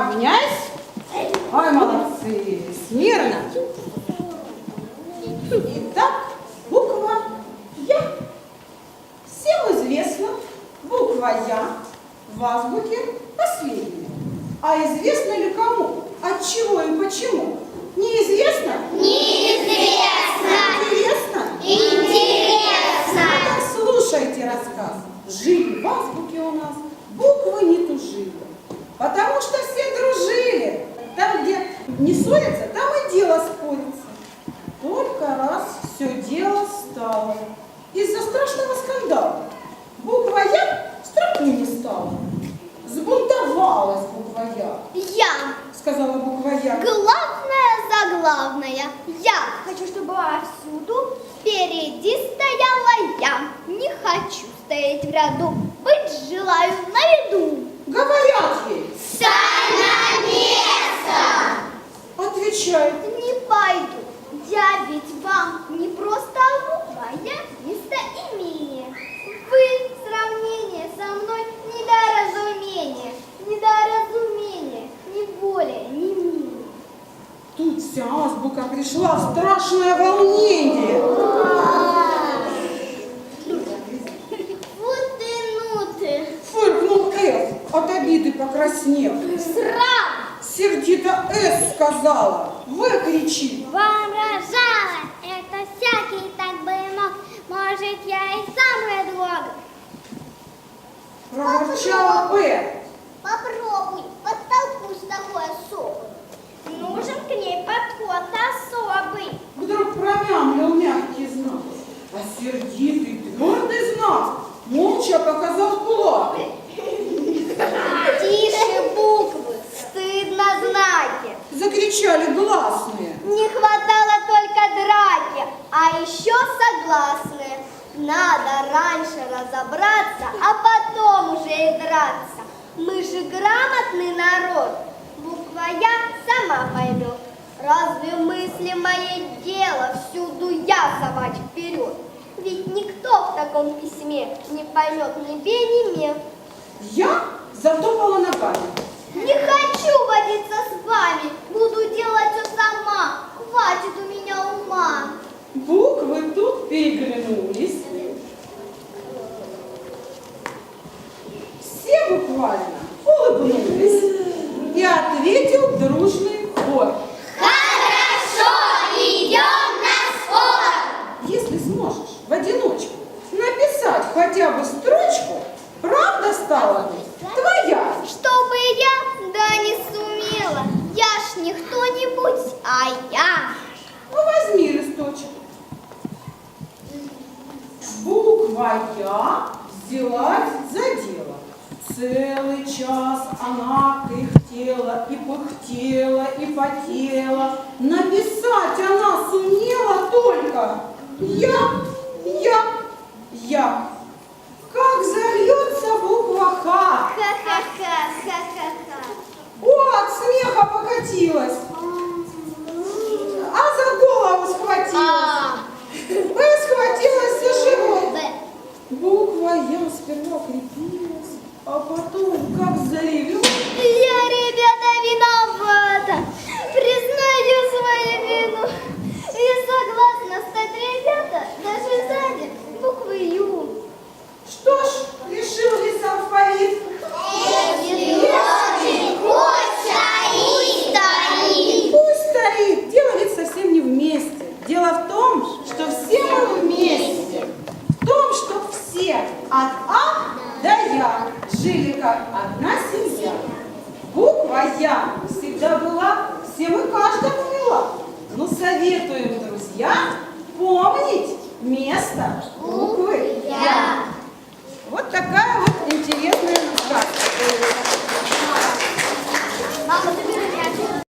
Равняйсь. Ой, молодцы. Смирно. Итак, буква Я. Всем известно, буква Я в азбуке последняя. А известно ли кому? От чего и почему? Неизвестно? Неизвестно. Интересно? Интересно. Так слушайте рассказ. Жили в азбуке у нас, буквы не тужили. Потому что все дружили. Там, где не ссорятся, там и дело спорится. Только раз все дело стало. Из-за страшного скандала. Буква Я строку не стала. Сбунтовалась буква Я, Я. сказала буква Я. Главное заглавное. Я хочу, чтобы всюду впереди стояла я. Не хочу стоять в ряду, быть желаю на виду. Говорят ей, отвечает, Не пойду. Я ведь вам не просто буква, я местоимение. Вы сравнение со мной недоразумение, недоразумение, не более, не менее. Тут вся азбука пришла в страшное волнение. Вот ты, ну ты, Фыркнул Ф, от обиды покраснев. срам! Сердито С сказала, В кричит. Воображала, это всякий так бы и мог. Может, я и сам предлог. Проворчала П. Попробуй, подтолкнуть с такой особой. Нужен к ней подход особый. Вдруг промямлил мягкий знак. А сердитый твердый знак молча показал Закричали гласные. Не хватало только драки, а еще согласные. Надо раньше разобраться, а потом уже и драться. Мы же грамотный народ. Буква Я сама поймет. Разве мысли моей дело всюду я совать вперед? Ведь никто в таком письме не поймет ни бе, ни ме. Я затопала ногами. Не хочу водиться с вами, буду делать все сама. Хватит у меня ума. Буквы тут переглянулись. Все буквально улыбнулись. И ответил дружный хор. Хорошо, идем на спор. Если сможешь в одиночку написать хотя бы строчку, правда стала бы твоя. Чтобы я, да не сумела. Я ж не кто-нибудь, а я. Буква Я взялась за дело. Целый час она кряхтела и пыхтела, и потела. Написать она сумела только Я, Я, Я. Как зальется буква Х. Ха-ха-ха, ха-ха-ха. О, от смеха покатилась, а за голову схватилась. А, Б схватилась за живот. Б. Буква Я сперва крепилась, а потом как заревела. Я, ребята, виновата. Признаю свою вину. И согласна стать, ребята, даже сзади буквы Ю. Что ж, решил ли сам алфавит? Пусть стоит, дело ведь совсем не вместе. Дело в том, что все мы вместе. В том, что все от А до Я жили как одна семья. Буква Я всегда была, всем и каждому мила. Но советуем, друзья, помнить место буквы Я. Вот такая вот интересная сказка. Мама, забирай.